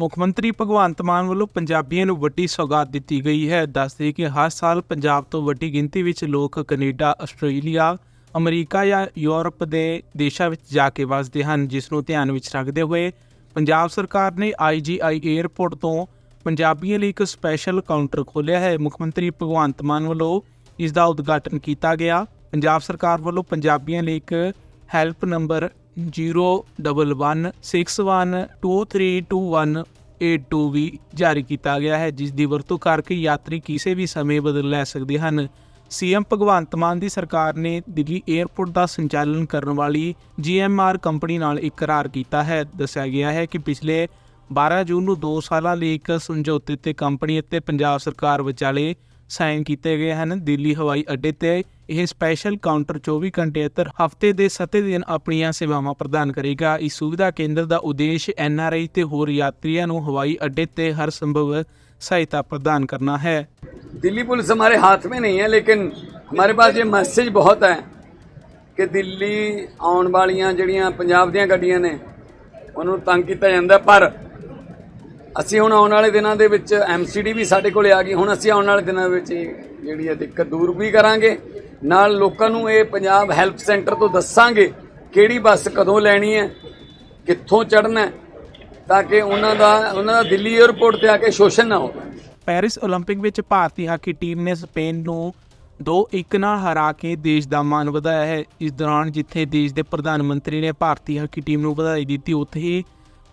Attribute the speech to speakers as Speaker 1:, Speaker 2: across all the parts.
Speaker 1: ਮੁੱਖ ਮੰਤਰੀ ਭਗਵੰਤ ਮਾਨ ਵੱਲੋਂ ਪੰਜਾਬੀਆਂ ਨੂੰ ਵੱਡੀ ਸੌਗਾਤ ਦਿੱਤੀ ਗਈ ਹੈ। ਦੱਸਦੇ ਕਿ ਹਰ ਸਾਲ ਪੰਜਾਬ ਤੋਂ ਵੱਡੀ ਗਿਣਤੀ ਵਿੱਚ ਲੋਕ ਕੈਨੇਡਾ, ਆਸਟ੍ਰੇਲੀਆ, ਅਮਰੀਕਾ ਜਾਂ ਯੂਰਪ ਦੇ ਦੇਸ਼ਾਂ ਵਿੱਚ ਜਾ ਕੇ ਵਸਦੇ ਹਨ, ਜਿਸ ਨੂੰ ਧਿਆਨ ਵਿੱਚ ਰੱਖਦੇ ਹੋਏ ਪੰਜਾਬ ਸਰਕਾਰ ਨੇ ਆਈਜੀਆਈ 에ਅਰਪੋਰਟ ਤੋਂ ਪੰਜਾਬੀਆਂ ਲਈ ਇੱਕ ਸਪੈਸ਼ਲ ਕਾਊਂਟਰ ਖੋਲ੍ਹਿਆ ਹੈ। ਮੁੱਖ ਮੰਤਰੀ ਭਗਵੰਤ ਮਾਨ ਵੱਲੋਂ ਇਸ ਦਾ ਉਦਘਾਟਨ ਕੀਤਾ ਗਿਆ। ਪੰਜਾਬ ਸਰਕਾਰ ਵੱਲੋਂ ਪੰਜਾਬੀਆਂ ਲਈ ਇੱਕ ਹੈਲਪ ਨੰਬਰ 0116123281 ਵੀ ਜਾਰੀ ਕੀਤਾ ਗਿਆ ਹੈ ਜਿਸ ਦੀ ਵਰਤੋਂ ਕਰਕੇ ਯਾਤਰੀ ਕਿਸੇ ਵੀ ਸਮੇਂ ਬਦਲ ਲੈ ਸਕਦੇ ਹਨ। ਸੀਐਮ ਭਗਵੰਤ ਮਾਨ ਦੀ ਸਰਕਾਰ ਨੇ ਦਿੱਲੀ 에ਅਰਪੋਰਟ ਦਾ ਸੰਚਾਲਨ ਕਰਨ ਵਾਲੀ ਜੀਐਮਆਰ ਕੰਪਨੀ ਨਾਲ ਇਕਰਾਰ ਕੀਤਾ ਹੈ। ਦੱਸਿਆ ਗਿਆ ਹੈ ਕਿ ਪਿਛਲੇ 12 ਜੂਨ ਨੂੰ 2 ਸਾਲਾਂ ਲਈ ਇੱਕ ਸਮਝੌਤੇ ਤੇ ਕੰਪਨੀ ਅਤੇ ਪੰਜਾਬ ਸਰਕਾਰ ਵਿਚਾਲੇ ਸਾਈਨ ਕੀਤੇ ਗਏ ਹਨ। ਦਿੱਲੀ ਹਵਾਈ ਅੱਡੇ ਤੇ ਇਹ ਸਪੈਸ਼ਲ ਕਾਊਂਟਰ 24 ਘੰਟੇ ਅੰਦਰ ਹਫਤੇ ਦੇ 7 ਦਿਨ ਆਪਣੀਆਂ ਸੇਵਾਵਾਂ ਪ੍ਰਦਾਨ ਕਰੇਗਾ ਇਸ ਸੁਵਿਧਾ ਕੇਂਦਰ ਦਾ ਉਦੇਸ਼ ਐਨਆਰਆਈ ਤੇ ਹੋਰ ਯਾਤਰੀਆਂ ਨੂੰ ਹਵਾਈ ਅੱਡੇ ਤੇ ਹਰ ਸੰਭਵ ਸਹਾਇਤਾ ਪ੍ਰਦਾਨ ਕਰਨਾ ਹੈ
Speaker 2: दिल्ली पुलिस हमारे हाथ में नहीं है लेकिन हमारे पास ये मैसेज बहुत है ਕਿ ਦਿੱਲੀ ਆਉਣ ਵਾਲੀਆਂ ਜਿਹੜੀਆਂ ਪੰਜਾਬ ਦੀਆਂ ਗੱਡੀਆਂ ਨੇ ਉਹਨੂੰ ਤੰਗ ਕੀਤਾ ਜਾਂਦਾ ਪਰ ਅਸੀਂ ਹੁਣ ਆਉਣ ਵਾਲੇ ਦਿਨਾਂ ਦੇ ਵਿੱਚ ਐਮਸੀਡੀ ਵੀ ਸਾਡੇ ਕੋਲੇ ਆ ਗਈ ਹੁਣ ਅਸੀਂ ਆਉਣ ਵਾਲੇ ਦਿਨਾਂ ਵਿੱਚ ਇਹ ਜਿਹੜੀ ਹੈ ਦਿੱਕਤ ਦੂਰ ਵੀ ਕਰਾਂਗੇ ਨਾਲ ਲੋਕਾਂ ਨੂੰ ਇਹ ਪੰਜਾਬ ਹੈਲਪ ਸੈਂਟਰ ਤੋਂ ਦੱਸਾਂਗੇ ਕਿਹੜੀ ਬੱਸ ਕਦੋਂ ਲੈਣੀ ਹੈ, ਕਿੱਥੋਂ ਚੜ੍ਹਨਾ ਹੈ, ਤਾਂ ਕਿ ਉਹਨਾਂ ਦਾ ਉਹਨਾਂ ਦਾ ਦਿੱਲੀ 에ਅਰਪੋਰਟ ਤੇ ਆ ਕੇ ਸ਼ੋਸ਼ਣ ਨਾ ਹੋਵੇ।
Speaker 1: ਪੈਰਿਸ 올림픽 ਵਿੱਚ ਭਾਰਤੀ ਹਾਕੀ ਟੀਮ ਨੇ ਸਪੇਨ ਨੂੰ 2-1 ਨਾਲ ਹਰਾ ਕੇ ਦੇਸ਼ ਦਾ ਮਾਨ ਵਧਾਇਆ ਹੈ। ਇਸ ਦੌਰਾਨ ਜਿੱਥੇ ਦੇਸ਼ ਦੇ ਪ੍ਰਧਾਨ ਮੰਤਰੀ ਨੇ ਭਾਰਤੀ ਹਾਕੀ ਟੀਮ ਨੂੰ ਵਧਾਈ ਦਿੱਤੀ, ਉੱਥੇ ਹੀ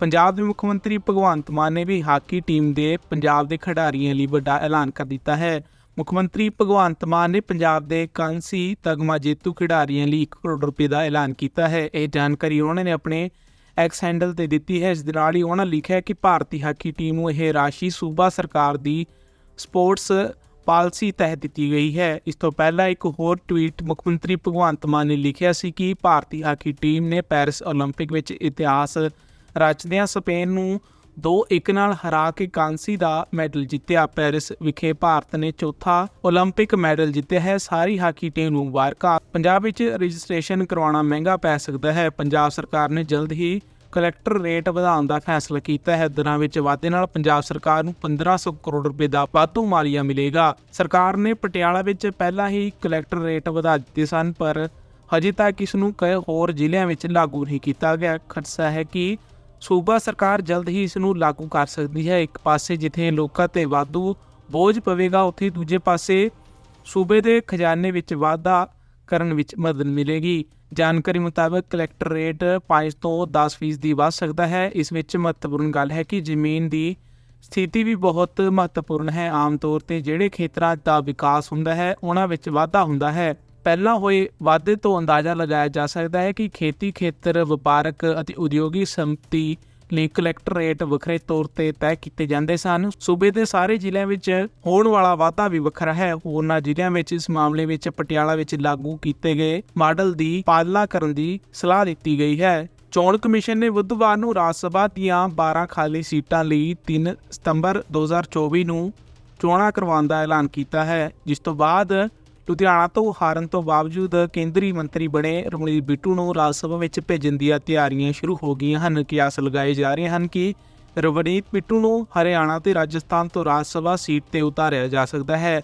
Speaker 1: ਪੰਜਾਬ ਦੇ ਮੁੱਖ ਮੰਤਰੀ ਭਗਵੰਤ ਮਾਨ ਨੇ ਵੀ ਹਾਕੀ ਟੀਮ ਦੇ ਪੰਜਾਬ ਦੇ ਖਿਡਾਰੀਆਂ ਲਈ ਵੱਡਾ ਐਲਾਨ ਕਰ ਦਿੱਤਾ ਹੈ। ਮੁੱਖ ਮੰਤਰੀ ਭਗਵੰਤ ਮਾਨ ਨੇ ਪੰਜਾਬ ਦੇ ਕਾਂਸੀ ਤਗਮਾ ਜੇਤੂ ਖਿਡਾਰੀਆਂ ਲਈ 1 ਕਰੋੜ ਰੁਪਏ ਦਾ ਐਲਾਨ ਕੀਤਾ ਹੈ ਇਹ ਜਾਣਕਾਰੀ ਉਹਨਾਂ ਨੇ ਆਪਣੇ ਐਕਸ ਹੈਂਡਲ ਤੇ ਦਿੱਤੀ ਹੈ ਇਸ ਦੇ ਨਾਲ ਹੀ ਉਹਨਾਂ ਲਿਖਿਆ ਕਿ ਭਾਰਤੀ ਹਾਕੀ ਟੀਮ ਨੂੰ ਇਹ ਰਾਸ਼ੀ ਸੂਬਾ ਸਰਕਾਰ ਦੀ ਸਪੋਰਟਸ ਪਾਲਿਸੀ ਤਹਿਤ ਦਿੱਤੀ ਗਈ ਹੈ ਇਸ ਤੋਂ ਪਹਿਲਾਂ ਇੱਕ ਹੋਰ ਟਵੀਟ ਮੁੱਖ ਮੰਤਰੀ ਭਗਵੰਤ ਮਾਨ ਨੇ ਲਿਖਿਆ ਸੀ ਕਿ ਭਾਰਤੀ ਹਾਕੀ ਟੀਮ ਨੇ ਪੈਰਿਸ 올림픽 ਵਿੱਚ ਇਤਿਹਾਸ ਰਚਦਿਆਂ ਸਪੇਨ ਨੂੰ 2-1 ਨਾਲ ਹਰਾ ਕੇ ਕਾਂਸੀ ਦਾ ਮੈਡਲ ਜਿੱਤਿਆ ਪੈਰਿਸ ਵਿਖੇ ਭਾਰਤ ਨੇ ਚੌਥਾ 올림픽 ਮੈਡਲ ਜਿੱਤਿਆ ਹੈ ਸਾਰੀ ਹਾਕੀ ਟੀਮ ਨੂੰ ਮੁਬਾਰਕਾਂ ਪੰਜਾਬ ਵਿੱਚ ਰਜਿਸਟ੍ਰੇਸ਼ਨ ਕਰਵਾਉਣਾ ਮਹਿੰਗਾ ਪੈ ਸਕਦਾ ਹੈ ਪੰਜਾਬ ਸਰਕਾਰ ਨੇ ਜਲਦ ਹੀ ਕਲੈਕਟਰ ਰੇਟ ਵਧਾਉਣ ਦਾ ਫੈਸਲਾ ਕੀਤਾ ਹੈ ਦਰਾਂ ਵਿੱਚ ਵਾਧੇ ਨਾਲ ਪੰਜਾਬ ਸਰਕਾਰ ਨੂੰ 1500 ਕਰੋੜ ਰੁਪਏ ਦਾ ਵਾਧੂ ਮਾਲੀਆ ਮਿਲੇਗਾ ਸਰਕਾਰ ਨੇ ਪਟਿਆਲਾ ਵਿੱਚ ਪਹਿਲਾਂ ਹੀ ਕਲੈਕਟਰ ਰੇਟ ਵਧਾ ਦਿੱਤੇ ਸਨ ਪਰ ਹਜੇ ਤੱਕ ਇਸ ਨੂੰ ਕਈ ਹੋਰ ਜ਼ਿਲ੍ਹਿਆਂ ਵਿੱਚ ਲਾਗੂ ਨਹੀਂ ਕੀਤਾ ਗਿਆ ਖਦਸ਼ਾ ਹੈ ਕਿ ਸੂਬਾ ਸਰਕਾਰ ਜਲਦ ਹੀ ਇਸ ਨੂੰ ਲਾਗੂ ਕਰ ਸਕਦੀ ਹੈ। ਇੱਕ ਪਾਸੇ ਜਿੱਥੇ ਲੋਕਾਂ ਤੇ ਵਾਧੂ ਬੋਝ ਪਵੇਗਾ, ਉੱਥੇ ਦੂਜੇ ਪਾਸੇ ਸੂਬੇ ਦੇ ਖਜ਼ਾਨੇ ਵਿੱਚ ਵਾਧਾ ਕਰਨ ਵਿੱਚ ਮਦਦ ਮਿਲੇਗੀ। ਜਾਣਕਾਰੀ ਮੁਤਾਬਕ ਕਲੈਕਟਰ ਰੇਟ 5 ਤੋਂ 10% ਫੀਸਦੀ ਵੱਧ ਸਕਦਾ ਹੈ। ਇਸ ਵਿੱਚ ਮਹੱਤਵਪੂਰਨ ਗੱਲ ਹੈ ਕਿ ਜ਼ਮੀਨ ਦੀ ਸਥਿਤੀ ਵੀ ਬਹੁਤ ਮਹੱਤਵਪੂਰਨ ਹੈ। ਆਮ ਤੌਰ ਤੇ ਜਿਹੜੇ ਖੇਤਰਾਂ ਦਾ ਵਿਕਾਸ ਹੁੰਦਾ ਹੈ, ਉਹਨਾਂ ਵਿੱਚ ਵਾਧਾ ਹੁੰਦਾ ਹੈ। ਪਹਿਲਾਂ ਹੋਏ ਵਾਧੇ ਤੋਂ ਅੰਦਾਜ਼ਾ ਲਗਾਇਆ ਜਾ ਸਕਦਾ ਹੈ ਕਿ ਖੇਤੀ ਖੇਤਰ, ਵਪਾਰਕ ਅਤੇ ਉਦਯੋਗੀ ਸੰਪਤੀ ਲਈ ਕਲੈਕਟਰ ਰੇਟ ਵੱਖਰੇ ਤੌਰ ਤੇ ਤੈਅ ਕੀਤੇ ਜਾਂਦੇ ਸਨ। ਸੂਬੇ ਦੇ ਸਾਰੇ ਜ਼ਿਲ੍ਹਿਆਂ ਵਿੱਚ ਹੋਣ ਵਾਲਾ ਵਾਧਾ ਵੀ ਵੱਖਰਾ ਹੈ। ਹੋਰਨਾਂ ਜ਼ਿਲ੍ਹਿਆਂ ਵਿੱਚ ਇਸ ਮਾਮਲੇ ਵਿੱਚ ਪਟਿਆਲਾ ਵਿੱਚ ਲਾਗੂ ਕੀਤੇ ਗਏ ਮਾਡਲ ਦੀ ਪਾਲਣਾ ਕਰਨ ਦੀ ਸਲਾਹ ਦਿੱਤੀ ਗਈ ਹੈ। ਚੋਣ ਕਮਿਸ਼ਨ ਨੇ ਬੁੱਧਵਾਰ ਨੂੰ ਰਾਜ ਸਭਾ ਦੀਆਂ 12 ਖਾਲੀ ਸੀਟਾਂ ਲਈ 3 ਸਤੰਬਰ 2024 ਨੂੰ ਚੋਣਾਂ ਕਰਵਾਉਣ ਦਾ ਐਲਾਨ ਕੀਤਾ ਹੈ, ਜਿਸ ਤੋਂ ਬਾਅਦ ਲੁਧਿਆਣਾ ਤੋਂ ਹਾਰਨ ਤੋਂ ਬਾਵਜੂਦ ਕੇਂਦਰੀ ਮੰਤਰੀ ਬਣੇ ਰਮਣੀਤ ਬਿੱਟੂ ਨੂੰ ਰਾਜ ਸਭਾ ਵਿੱਚ ਭੇਜਣ ਦੀਆਂ ਤਿਆਰੀਆਂ ਸ਼ੁਰੂ ਹੋ ਗਈਆਂ ਹਨ। ਕਿਆਸ ਲਗਾਏ ਜਾ ਰਹੇ ਹਨ ਕਿ ਰਵਨੀਤ ਬਿੱਟੂ ਨੂੰ ਹਰਿਆਣਾ ਤੇ ਰਾਜਸਥਾਨ ਤੋਂ ਰਾਜ ਸਭਾ ਸੀਟ ਤੇ ਉਤਾਰਿਆ ਜਾ ਸਕਦਾ ਹੈ।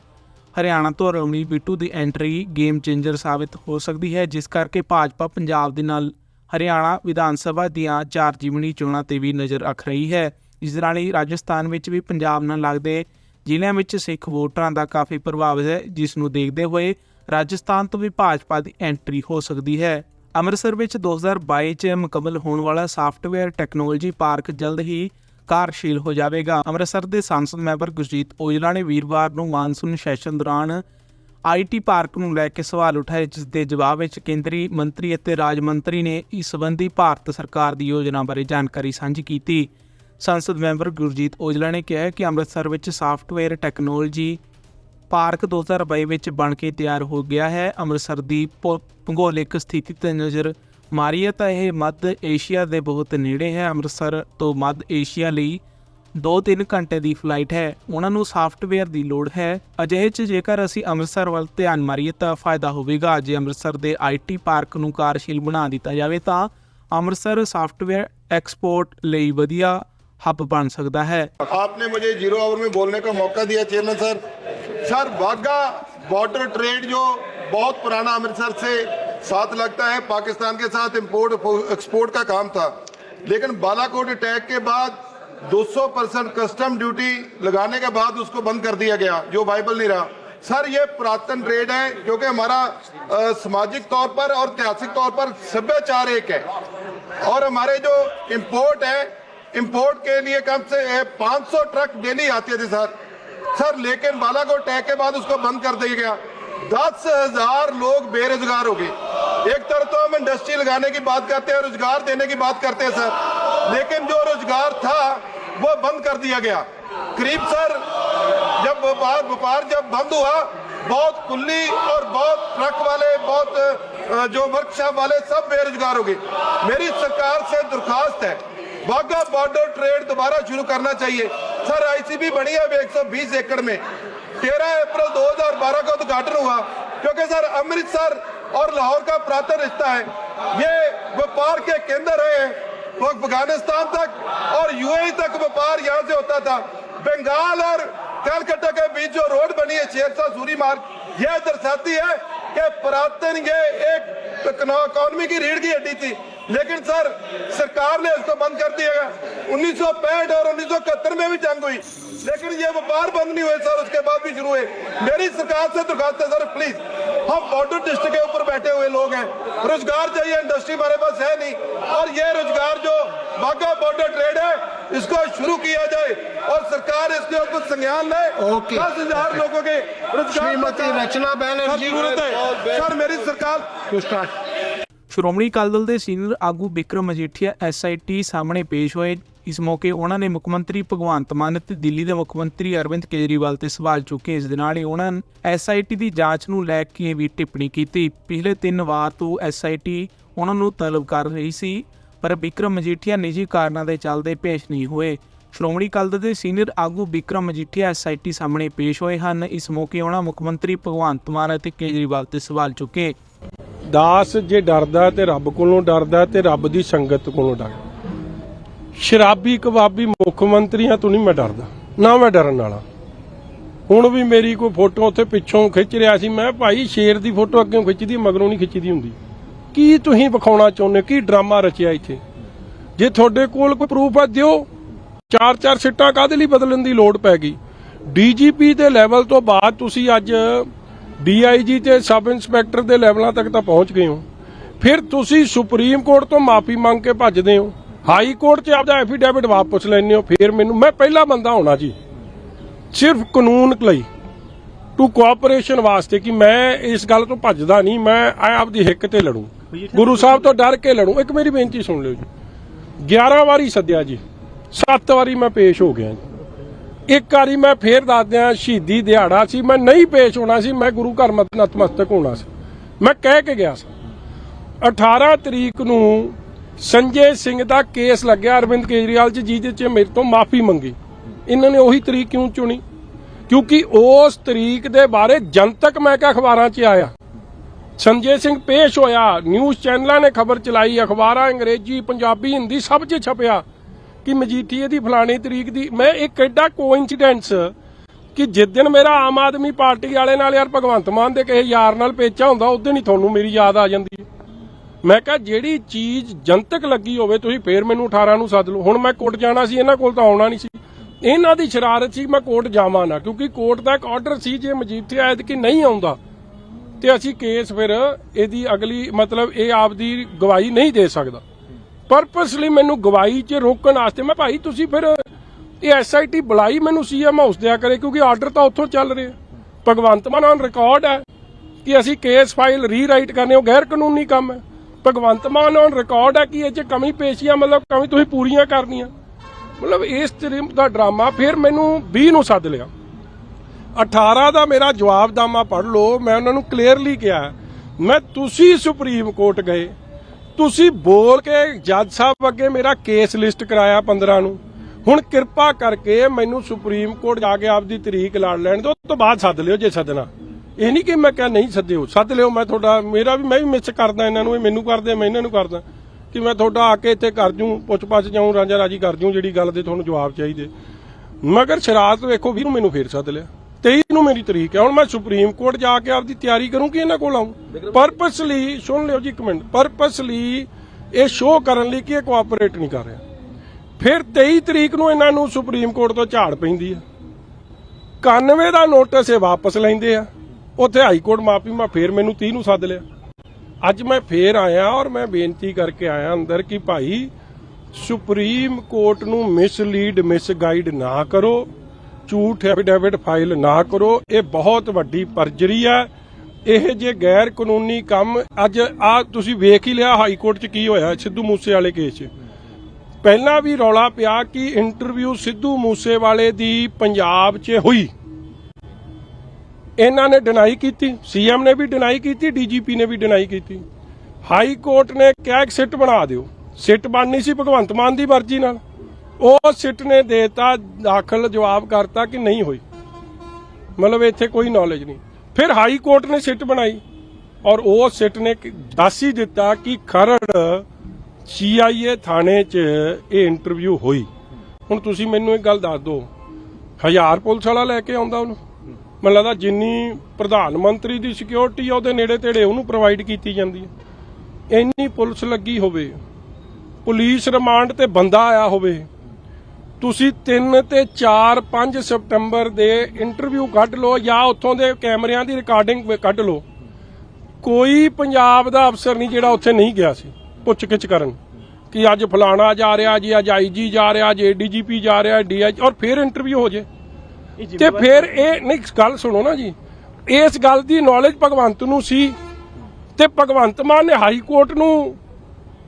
Speaker 1: ਹਰਿਆਣਾ ਤੋਂ ਰਵਨੀਤ ਬਿੱਟੂ ਦੀ ਐਂਟਰੀ ਗੇਮ ਚੇਂਜਰ ਸਾਬਿਤ ਹੋ ਸਕਦੀ ਹੈ, ਜਿਸ ਕਰਕੇ ਭਾਜਪਾ ਪੰਜਾਬ ਦੇ ਨਾਲ ਹਰਿਆਣਾ ਵਿਧਾਨ ਸਭਾ ਦੀਆਂ ਚਾਰ ਜਿਮਣੀ ਚੋਣਾਂ ਤੇ ਵੀ ਨਜ਼ਰ ਰੱਖ ਰਹੀ ਹੈ। ਇਸ ਦੇ ਨਾਲ ਹੀ ਰਾਜਸਥਾਨ ਵਿੱਚ ਵੀ ਪੰਜਾਬ ਨਾਲ ਲੱਗਦੇ ਜ਼ਿਲ੍ਹਿਆਂ ਵਿੱਚ ਸਿੱਖ ਵੋਟਰਾਂ ਦਾ ਕਾਫੀ ਪ੍ਰਭਾਵ ਹੈ, ਜਿਸ ਨੂੰ ਦੇਖਦੇ ਹੋਏ ਰਾਜਸਥਾਨ ਤੋਂ ਵੀ ਭਾਜਪਾ ਦੀ ਐਂਟਰੀ ਹੋ ਸਕਦੀ ਹੈ। ਅੰਮ੍ਰਿਤਸਰ ਵਿੱਚ 2022 ਚ ਮੁਕੰਮਲ ਹੋਣ ਵਾਲਾ ਸਾਫਟਵੇਅਰ ਟੈਕਨੋਲੋਜੀ ਪਾਰਕ ਜਲਦ ਹੀ ਕਾਰਜਸ਼ੀਲ ਹੋ ਜਾਵੇਗਾ। ਅੰਮ੍ਰਿਤਸਰ ਦੇ ਸੰਸਦ ਮੈਂਬਰ ਗੁਰਜੀਤ ਔਜਲਾ ਨੇ ਵੀਰਵਾਰ ਨੂੰ ਮਾਨਸੂਨ ਸੈਸ਼ਨ ਦੌਰਾਨ ਆਈਟੀ ਪਾਰਕ ਨੂੰ ਲੈ ਕੇ ਸਵਾਲ ਉਠਾਏ, ਜਿਸ ਦੇ ਜਵਾਬ ਵਿੱਚ ਕੇਂਦਰੀ ਮੰਤਰੀ ਅਤੇ ਰਾਜ ਮੰਤਰੀ ਨੇ ਇਸ ਸੰਬੰਧੀ ਭਾਰਤ ਸਰਕਾਰ ਦੀ ਯੋਜਨਾ ਬਾਰੇ ਜਾਣਕਾਰੀ ਸਾਂਝੀ ਕੀਤੀ। ਸੰਸਦ ਮੈਂਬਰ ਗੁਰਜੀਤ ਔਜਲਾ ਨੇ ਕਿਹਾ ਕਿ ਅੰਮ੍ਰਿਤਸਰ ਵਿੱਚ ਸਾਫਟਵੇਅਰ ਟੈਕਨੋਲੋਜੀ ਪਾਰਕ 2022 ਵਿੱਚ ਬਣ ਕੇ ਤਿਆਰ ਹੋ ਗਿਆ ਹੈ। ਅੰਮ੍ਰਿਤਸਰ ਦੀ ਭੂ- ਭੂਗੋਲਿਕ ਸਥਿਤੀ ਤੇ ਨਜ਼ਰ ਮਾਰੀਏ ਤਾਂ ਇਹ ਮੱਧ ਏਸ਼ੀਆ ਦੇ ਬਹੁਤ ਨੇੜੇ ਹੈ। ਅੰਮ੍ਰਿਤਸਰ ਤੋਂ ਮੱਧ ਏਸ਼ੀਆ ਲਈ 2-3 ਘੰਟੇ ਦੀ ਫਲਾਈਟ ਹੈ। ਉਹਨਾਂ ਨੂੰ ਸਾਫਟਵੇਅਰ ਦੀ ਲੋੜ ਹੈ। ਅਜਿਹੇ 'ਚ ਜੇਕਰ ਅਸੀਂ ਅੰਮ੍ਰਿਤਸਰ ਵੱਲ ਧਿਆਨ ਮਾਰੀਏ ਤਾਂ ਫਾਇਦਾ ਹੋਵੇਗਾ। ਜੇ ਅੰਮ੍ਰਿਤਸਰ ਦੇ ਆਈਟੀ ਪਾਰਕ ਨੂੰ ਕਾਰਜਸ਼ੀਲ ਬਣਾ ਦਿੱਤਾ ਜਾਵੇ ਤਾਂ ਅੰਮ੍ਰਿਤਸਰ ਸਾਫਟਵੇਅਰ ਐਕਸਪੋਰਟ ਲਈ ਵਧੀਆ ਹੱਬ ਬਣ ਸਕਦਾ ਹੈ
Speaker 3: आपने मुझे जीरो आवर में बोलने का मौका दिया chairman sir sir Wagah border trade जो बहुत पुराना अमृतसर से साथ लगता है पाकिस्तान के साथ इंपोर्ट एक्सपोर्ट का काम था लेकिन बालाकोट अटैक के बाद 200 परसेंट कस्टम ड्यूटी लगाने के बाद उसको बंद कर दिया गया जो वाइबल नहीं रहा सर ये पुरातन ट्रेड है क्योंकि हमारा अ, सामाजिक तौर पर और ऐतिहासिक तौर पर सभ्याचार एक है और हमारे जो इंपोर्ट है इंपोर्ट के लिए कम से 500 ट्रक डेली आते थे सर। सर, लेकिन बालाकोट टैग के बाद उसको बंद कर दिया गया। दस हज़ार लोग बेरोजगार हो गए। एक तरफ़ तो हम इंडस्ट्री लगाने की बात करते हैं रोज़गार देने की बात करते हैं, सर। लेकिन जो रोज़गार था, वो बंद कर दिया गया। करीब सर, जब व्यापार व्यापार जब बंद हुआ, बहुत कुल्ली और बहुत ट्रक वाले, बहुत जो वर्कशॉप वाले सब बेरोजगार हो गए। मेरी सरकार से दरखास्त है वाघा बॉर्डर ट्रेड दोबारा शुरू करना चाहिए। सर आईसीबी बनी है अब 120 एकड़ में। 13 अप्रैल 2012 का उद्घाटन हुआ, क्योंकि सर, अमृतसर और लाहौर का प्रातः रिश्ता है। ये व्यापार के केंद्र रहे हैं। वो अफ़गानिस्तान तक और यूएई तक व्यापार यहाँ से होता था। बंगाल और कलकत्ता के बीच जो रोड बनी है शेरशाह सूरी मार्ग, यह दर्शाती है कि पुरातन ये एक इकोनॉमी की रीढ़ की हड्डी थी। लेकिन सर सरकार ने इसको बंद कर दिया उन्नीस और उन्नीस सौ इकहत्तर में भी जंग हुई। लेकिन ये व्यापार बंद नहीं हुए सर उसके बाद भी शुरू हुए। मेरी सरकार से दरखास्त है सर प्लीज़ हम बॉर्डर डिस्ट्रिक्ट के ऊपर बैठे हुए लोग हैं। रोज़गार चाहिए इंडस्ट्री हमारे पास है नहीं। और ये रोज़गार जो बाघा बॉर्डर ट्रेड है इसको शुरू किया जाए। और सरकार इसके ऊपर संज्ञान ले दस हज़ार लोगों के रोज़गार
Speaker 4: रचना
Speaker 3: सर, ज़रूरत है सर मेरी सरकार
Speaker 4: start.
Speaker 1: ਸ਼੍ਰੋਮਣੀ ਅਕਾਲੀ ਦਲ ਦੇ ਸੀਨੀਅਰ ਆਗੂ ਬਿਕਰਮ ਮਜੀਠੀਆ ਐਸਆਈਟੀ ਸਾਹਮਣੇ ਪੇਸ਼ ਹੋਏ। ਇਸ ਮੌਕੇ ਉਹਨਾਂ ਨੇ ਮੁੱਖ ਮੰਤਰੀ ਭਗਵੰਤ ਮਾਨ ਤੇ ਦਿੱਲੀ ਦੇ ਮੁੱਖ ਮੰਤਰੀ ਅਰਵਿੰਦ ਕੇਜਰੀਵਾਲ ਤੇ ਸਵਾਲ ਚੁੱਕੇ। ਇਸ ਦੇ ਨਾਲ ਹੀ ਉਹਨਾਂ ਨੇ ਐਸਆਈਟੀ ਦੀ ਜਾਂਚ ਨੂੰ ਲੈ ਕੇ ਵੀ ਟਿੱਪਣੀ ਕੀਤੀ। ਪਿਛਲੇ 3 ਵਾਰ ਤੋਂ ਐਸਆਈਟੀ ਉਹਨਾਂ ਨੂੰ ਤਲਬ ਕਰ ਰਹੀ ਸੀ, ਪਰ ਬਿਕਰਮ ਮਜੀਠੀਆ ਨਿੱਜੀ ਕਾਰਨਾਂ ਦੇ ਚੱਲਦੇ ਪੇਸ਼ ਨਹੀਂ ਹੋਏ। ਸ਼੍ਰੋਮਣੀ ਅਕਾਲੀ ਦਲ ਦੇ ਸੀਨੀਅਰ ਆਗੂ ਬਿਕਰਮ ਮਜੀਠੀਆ ਐਸਆਈਟੀ ਸਾਹਮਣੇ ਪੇਸ਼ ਹੋਏ ਹਨ। ਇਸ ਮੌਕੇ ਉਹਨਾਂ ਮੁੱਖ ਮੰਤਰੀ ਭਗਵੰਤ ਮਾਨ ਅਤੇ ਕੇਜਰੀਵਾਲ ਤੇ ਸਵਾਲ ਚੁੱਕੇ।
Speaker 5: ਦਾਸ ਜੇ ਡਰਦਾ ਤੇ ਰੱਬ ਕੋਲੋਂ ਡਰਦਾ ਤੇ ਰੱਬ ਦੀ ਸੰਗਤ ਕੋਲੋਂ ਡਰਦਾ ਸ਼ਰਾਬੀ ਕਬਾਬੀ ਮੁੱਖ ਮੰਤਰੀਆਂ ਤੋਂ ਨਹੀਂ ਮੈਂ ਡਰਦਾ, ਨਾ ਮੈਂ ਡਰਨ ਵਾਲਾ। ਹੁਣ ਵੀ ਮੇਰੀ ਕੋਈ ਫੋਟੋ ਉੱਥੇ ਪਿੱਛੋਂ ਖਿੱਚ ਰਿਹਾ ਸੀ, ਮੈਂ ਭਾਈ ਸ਼ੇਰ ਦੀ ਫੋਟੋ ਅੱਗੇ ਖਿੱਚਦੀ, ਮਗਰੋਂ ਨਹੀਂ ਖਿੱਚਦੀ ਹੁੰਦੀ। ਕੀ ਤੁਸੀਂ ਵਿਖਾਉਣਾ ਚਾਹੁੰਦੇ ਕੀ ਡਰਾਮਾ ਰਚਿਆ ਇੱਥੇ? ਜੇ ਤੁਹਾਡੇ ਕੋਲ ਕੋਈ ਪ੍ਰੂਫ ਆ, ਦਿਓ। ਚਾਰ ਚਾਰ ਸਿੱਟਾਂ ਕਾਹਦੇ ਲਈ ਬਦਲਣ ਦੀ ਲੋੜ ਪੈ ਗਈ? ਡੀਜੀਪੀ ਦੇ ਲੈਵਲ ਤੋਂ ਬਾਅਦ ਤੁਸੀਂ ਅੱਜ ਡੀਆਈਜੀ ਤੇ ਸਬ ਇੰਸਪੈਕਟਰ ਦੇ ਲੈਵਲਾਂ ਤੱਕ ਤਾਂ ਪਹੁੰਚ ਗਏ ਹੋ। ਫਿਰ ਤੁਸੀਂ ਸੁਪਰੀਮ ਕੋਰਟ ਤੋਂ ਮਾਫੀ ਮੰਗ ਕੇ ਭੱਜਦੇ ਹੋ। ਹਾਈ ਕੋਰਟ 'ਚ ਆਪਦਾ ਐਫੀਡੈਵਿਟ ਵਾਪਸ ਲੈਂਦੇ ਹੋ। ਫਿਰ ਮੈਨੂੰ, ਮੈਂ ਪਹਿਲਾ ਬੰਦਾ ਹੋਣਾ ਜੀ। ਸਿਰਫ ਕਾਨੂੰਨ ਲਈ। ਟੂ ਕੋਆਪਰੇਸ਼ਨ ਵਾਸਤੇ ਕਿ ਮੈਂ ਇਸ ਗੱਲ ਤੋਂ ਭੱਜਦਾ ਨਹੀਂ, ਮੈਂ ਆਪਦੀ ਹਿੱਕ ਤੇ ਲੜੂ। ਗੁਰੂ ਸਾਹਿਬ ਤੋਂ ਡਰ ਕੇ ਲੜੂ। ਇੱਕ ਮੇਰੀ ਬੇਨਤੀ ਸੁਣ ਲਿਓ ਜੀ। 11 ਵਾਰੀ ਸੱਦਿਆ ਜੀ। 7 ਵਾਰੀ ਮੈਂ ਪੇਸ਼ ਹੋ ਗਿਆ ਜੀ। ਇੱਕ ਵਾਰੀ ਮੈਂ ਫੇਰ ਦੱਸ ਦਿਆਂ, ਸ਼ਹੀਦੀ ਦਿਹਾੜਾ ਸੀ, ਮੈਂ ਨਹੀਂ ਪੇਸ਼ ਹੋਣਾ ਸੀ, ਮੈਂ ਗੁਰੂ ਘਰ ਨਤਮਸਤਕ ਹੋਣਾ ਸੀ। ਮੈਂ ਕਹਿ ਕੇ ਗਿਆ ਸੀ। 18 ਤਰੀਕ ਨੂੰ ਸੰਜੇ ਸਿੰਘ ਦਾ ਕੇਸ ਲੱਗਿਆ ਅਰਵਿੰਦ ਕੇਜਰੀਵਾਲ ਜੀ, ਜਿਹਦੇ ਚ ਮੇਰੇ ਤੋਂ ਮਾਫੀ ਮੰਗੀ। ਇਹਨਾਂ ਨੇ ਉਹੀ ਤਰੀਕ ਕਿਉਂ ਚੁਣੀ? ਕਿਉਂਕਿ ਉਸ ਤਰੀਕ ਦੇ ਬਾਰੇ ਜਨਤਕ ਮੈਂ ਕਿਹਾ ਅਖਬਾਰਾਂ 'ਚ ਆਇਆ। ਸੰਜੇ ਸਿੰਘ ਪੇਸ਼ ਹੋਇਆ, ਨਿਊਜ਼ ਚੈਨਲਾਂ ਨੇ ਖਬਰ ਚਲਾਈ, ਅਖਬਾਰਾਂ, ਅੰਗਰੇਜ਼ੀ, ਪੰਜਾਬੀ, ਹਿੰਦੀ ਸਭ 'ਚ ਛਪਿਆ। ਕਿ ਮਜੀਠੀਏ ਦੀ ਫਲਾਣੀ ਤਰੀਕ ਦੀ, ਮੈਂ ਇਹ ਐਡਾ ਕੋਇਨਸੀਡੈਂਸ ਕਿ ਜਿਸ ਦਿਨ ਮੇਰਾ ਆਮ ਆਦਮੀ ਪਾਰਟੀ ਵਾਲੇ ਨਾਲ ਯਾਰ ਭਗਵੰਤ ਮਾਨ ਦੇ ਕਿਸੇ ਯਾਰ ਨਾਲ ਪੇਚਾ ਹੁੰਦਾ, ਉਸ ਦਿਨ ਹੀ ਤੁਹਾਨੂੰ ਮੇਰੀ ਯਾਦ ਆ ਜਾਂਦੀ ਹੈ। ਮੈਂ ਕਿਹਾ, ਜਿਹੜੀ ਚੀਜ਼ ਜਨਤਕ ਲੱਗੀ ਹੋਵੇ, ਤੁਸੀਂ ਫੇਰ ਮੈਨੂੰ 18 ਨੂੰ ਸੱਦ ਲਓ। ਹੁਣ ਮੈਂ ਕੋਰਟ ਜਾਣਾ ਸੀ, ਇਹਨਾਂ ਕੋਲ ਤਾਂ ਆਉਣਾ ਨਹੀਂ ਸੀ। ਇਹਨਾਂ ਦੀ ਸ਼ਰਾਰਤ ਸੀ, ਮੈਂ ਕੋਰਟ ਜਾਵਾਂ ਨਾ, ਕਿਉਂਕਿ ਕੋਰਟ ਦਾ ਇੱਕ ਆਰਡਰ ਸੀ ਜੇ ਮਜੀਠੀਆ ਐਦ ਕਿ ਨਹੀਂ ਆਉਂਦਾ, ਤੇ ਅਸੀਂ ਕੇਸ ਫਿਰ ਇਹਦੀ ਅਗਲੀ ਮਤਲਬ ਇਹ ਆਪਦੀ ਗਵਾਹੀ ਨਹੀਂ ਦੇ ਸਕਦਾ। ਪਰਪਸਲੀ ਮੈਨੂੰ ਗਵਾਹੀ 'ਚ ਰੋਕਣ ਵਾਸਤੇ ਮੈਂ ਭਾਈ ਤੁਸੀਂ ਫਿਰ ਇਹ ਐਸਆਈਟੀ ਬੁਲਾਈ ਮੈਨੂੰ ਸੀਐਮ ਹਾਊਸ ਦਿਆ ਕਰੇ, ਕਿਉਂਕਿ ਆਰਡਰ ਤਾਂ ਉੱਥੋਂ ਚੱਲ ਰਿਹਾ। ਭਗਵੰਤ ਮਾਨ ਔਨ ਰਿਕਾਰਡ ਹੈ ਕਿ ਅਸੀਂ ਕੇਸ ਫਾਈਲ ਰੀਰਾਈਟ ਕਰਨੇ, ਉਹ ਗੈਰ ਕਾਨੂੰਨੀ ਕੰਮ ਹੈ। ਭਗਵੰਤ ਮਾਨ ਔਨ ਰਿਕਾਰਡ ਹੈ ਕਿ ਇਹ 'ਚ ਕਮੀ ਪੇਸ਼ੀਆਂ ਮਤਲਬ ਕਮੀ ਤੁਸੀਂ ਪੂਰੀਆਂ ਕਰਨੀਆਂ। ਮਤਲਬ ਇਸ ਤਰੀਮ ਦਾ ਡਰਾਮਾ ਫਿਰ ਮੈਨੂੰ 20 ਨੂੰ ਸੱਦ ਲਿਆ। 18 ਦਾ ਮੇਰਾ ਜਵਾਬਨਾਮਾ ਪੜ੍ਹ ਲਓ, ਮੈਂ ਉਹਨਾਂ ਨੂੰ ਕਲੀਅਰਲੀ ਕਿਹਾ, ਮੈਂ ਤੁਸੀਂ ਸੁਪਰੀਮ ਕੋਰਟ ਗਏ। ਤੁਸੀਂ ਬੋਲ ਕੇ ਜੱਜ ਸਾਹਿਬ ਅੱਗੇ ਮੇਰਾ ਕੇਸ ਲਿਸਟ ਕਰਾਇਆ 15 ਨੂੰ। ਹੁਣ ਕਿਰਪਾ ਕਰਕੇ ਮੈਨੂੰ ਸੁਪਰੀਮ ਕੋਰਟ ਜਾ ਕੇ ਆਪਦੀ ਤਰੀਕ ਲੜ ਲੈਣ ਦਿਓ ਉਸ ਤੋਂ ਬਾਅਦ ਸੱਦ ਲਿਓ ਜੇ ਸੱਦਣਾ। ਇਹ ਨਹੀਂ ਕਿ ਮੈਂ ਕਿਹਾ ਨਹੀਂ ਸੱਦਿਓ, ਸੱਦ ਲਿਓ ਮੈਂ ਤੁਹਾਡਾ, ਮੇਰਾ ਵੀ ਮੈਂ ਵੀ ਮਿਸ ਕਰਦਾ ਇਹਨਾਂ ਨੂੰ, ਇਹ ਮੈਨੂੰ ਕਰਦੇ, ਮੈਂ ਇਹਨਾਂ ਨੂੰ ਕਰਦਾ। ਕਿ ਮੈਂ ਤੁਹਾਡਾ ਆ ਕੇ ਇੱਥੇ ਕਰ ਜੂੰ ਪੁੱਛ ਪਛ ਜਾਊਂ ਰਾਂਝਾ ਰਾਜੀ ਕਰ ਜੂੰ, ਜਿਹੜੀ ਗੱਲ ਦੇ ਤੁਹਾਨੂੰ ਜਵਾਬ ਚਾਹੀਦੇ। ਮਗਰ ਸ਼ਰਾਰਤ ਵੇਖੋ ਵੀ ਮੈਨੂੰ ਫੇਰ ਸੱਦ ਲਿਆ। 23 ਨੂੰ ਮੇਰੀ ਤਰੀਕ ਹੈ। ਹੁਣ ਮੈਂ ਸੁਪਰੀਮ ਕੋਰਟ ਜਾ ਕੇ ਆਪਦੀ ਤਿਆਰੀ ਕਰੂੰ ਕਿ ਇਹਨਾਂ ਕੋਲ ਆਉਂ ਪਰਪਸਲੀ ਸੁਣ ਲਿਓ ਜੀ ਇੱਕ ਮਿੰਟ। ਪਰਪਸਲੀ ਇਹ ਸ਼ੋਅ ਕਰਨ ਲਈ ਕਿ ਇਹ ਕੋਆਪਰੇਟ ਨਹੀਂ ਕਰ ਰਿਹਾ। ਫਿਰ 23 ਤਰੀਕ ਨੂੰ ਇਹਨਾਂ ਨੂੰ ਸੁਪਰੀਮ ਕੋਰਟ ਤੋਂ ਝਾੜ ਪੈਂਦੀ ਹੈ। 91 ਦਾ ਨੋਟਿਸ ਇਹ ਵਾਪਸ ਲੈਂਦੇ ਆ। ਉੱਥੇ ਹਾਈ ਕੋਰਟ ਮਾਫੀ ਮੈਂ ਫੇਰ ਮੈਨੂੰ 30 ਨੂੰ ਸੱਦ ਲਿਆ। ਅੱਜ ਮੈਂ ਫੇਰ ਆਇਆ ਔਰ ਮੈਂ ਬੇਨਤੀ ਕਰਕੇ ਆਇਆ ਅੰਦਰ ਕਿ ਭਾਈ ਸੁਪਰੀਮ ਕੋਰਟ ਨੂੰ ਮਿਸਲੀਡ ਮਿਸਗਾਈਡ ਨਾ ਕਰੋ। ਝੂਠ ਐਫੀਡੇਵਿਟ ਫਾਈਲ ਨਾ ਕਰੋ, ਇਹ ਬਹੁਤ ਵੱਡੀ ਪਰਜਰੀ ਹੈ ਇਹ ਜੇ ਗੈਰ ਕਾਨੂੰਨੀ ਕੰਮ, ਅੱਜ ਆ ਤੁਸੀਂ ਵੇਖ ਹੀ ਲਿਆ ਹਾਈ ਕੋਰਟ 'ਚ ਕੀ ਹੋਇਆ, ਸਿੱਧੂ ਮੂਸੇ ਵਾਲੇ ਕੇਸ 'ਚ। ਪਹਿਲਾਂ ਵੀ ਰੌਲਾ ਪਿਆ ਕਿ ਇੰਟਰਵਿਊ ਸਿੱਧੂ ਮੂਸੇਵਾਲੇ ਦੀ ਪੰਜਾਬ 'ਚ ਹੋਈ। ਇਹਨਾਂ ਨੇ ਡਿਨਾਈ ਕੀਤੀ ਸੀਐਮ ਨੇ ਵੀ ਡਿਨਾਈ ਕੀਤੀ ਡੀਜੀਪੀ ਨੇ ਵੀ ਡਿਨਾਈ ਕੀਤੀ। ਹਾਈ ਕੋਰਟ ਨੇ ਕਿਹਾ ਕਿ ਸਿੱਟ ਬਣਾ ਦਿਓ। ਸਿੱਟ ਬਣਨੀ ਸੀ ਭਗਵੰਤ ਮਾਨ ਦੀ ਮਰਜ਼ੀ ਨਾਲ। ਉਹ ਸਿੱਟ ਨੇ ਦੇਤਾ, ਦਾਖਲ, ਜਵਾਬ ਕਰਤਾ ਕਿ ਨਹੀਂ ਹੋਈ। ਮਤਲਬ ਇੱਥੇ ਕੋਈ ਨੌਲੇਜ ਨਹੀਂ। ਫਿਰ ਹਾਈ ਕੋਰਟ ਨੇ ਸਿੱਟ ਬਣਾਈ ਔਰ ਉਹ ਸਿੱਟ ਨੇ ਦੱਸ ਹੀ ਦਿੱਤਾ ਕਿ ਖਰੜ ਸੀਆਈਏ ਥਾਣੇ 'ਚ ਇਹ ਇੰਟਰਵਿਊ ਹੋਈ। ਹੁਣ ਤੁਸੀਂ ਮੈਨੂੰ ਇੱਕ ਗੱਲ ਦੱਸ ਦਿਓ, ਹਜ਼ਾਰ ਪੁਲਿਸ ਵਾਲਾ ਲੈ ਕੇ ਆਉਂਦਾ ਉਹਨੂੰ? ਮੈਨੂੰ ਲੱਗਦਾ ਜਿੰਨੀ ਪ੍ਰਧਾਨ ਮੰਤਰੀ ਦੀ ਸਿਕਿਉਰਿਟੀ ਆ, ਉਹਦੇ ਨੇੜੇ ਤੇੜੇ ਉਹਨੂੰ ਪ੍ਰੋਵਾਈਡ ਕੀਤੀ ਜਾਂਦੀ ਹੈ ਇੰਨੀ ਪੁਲਿਸ ਲੱਗੀ ਹੋਵੇ, ਪੁਲਿਸ ਰਿਮਾਂਡ ਤੇ ਬੰਦਾ ਆਇਆ ਹੋਵੇ ਤੁਸੀਂ 3 ਤੇ 4 5 ਸਤੰਬਰ ਦੇ ਇੰਟਰਵਿਊ ਕੱਢ ਲਓ ਜਾਂ ਉੱਥੋਂ ਦੇ ਕੈਮਰਿਆਂ ਦੀ ਰਿਕਾਰਡਿੰਗ ਕੱਢ ਲਓ। ਕੋਈ ਪੰਜਾਬ ਦਾ ਅਫਸਰ ਨਹੀਂ ਜਿਹੜਾ ਉੱਥੇ ਨਹੀਂ ਗਿਆ ਸੀ ਪੁੱਛ ਗਿੱਛ ਕਰਨ ਕਿ ਅੱਜ ਫਲਾਣਾ ਜਾ ਰਿਹਾ ਜੀ ਅੱਜ ਆਈਜੀ ਜਾ ਰਿਹਾ ਅੱਜ ਡੀਜੀਪੀ ਜਾ ਰਿਹਾ ਡੀਆਈਜੀ ਔਰ ਫਿਰ ਇੰਟਰਵਿਊ ਹੋ ਜੇ। ਤੇ ਫਿਰ ਇਹ ਨਹੀਂ ਗੱਲ ਸੁਣੋ ਨਾ ਜੀ। ਇਸ ਗੱਲ ਦੀ ਨੌਲੇਜ ਭਗਵੰਤ ਨੂੰ ਸੀ ਤੇ ਭਗਵੰਤ ਮਾਨ ਨੇ ਹਾਈ ਕੋਰਟ ਨੂੰ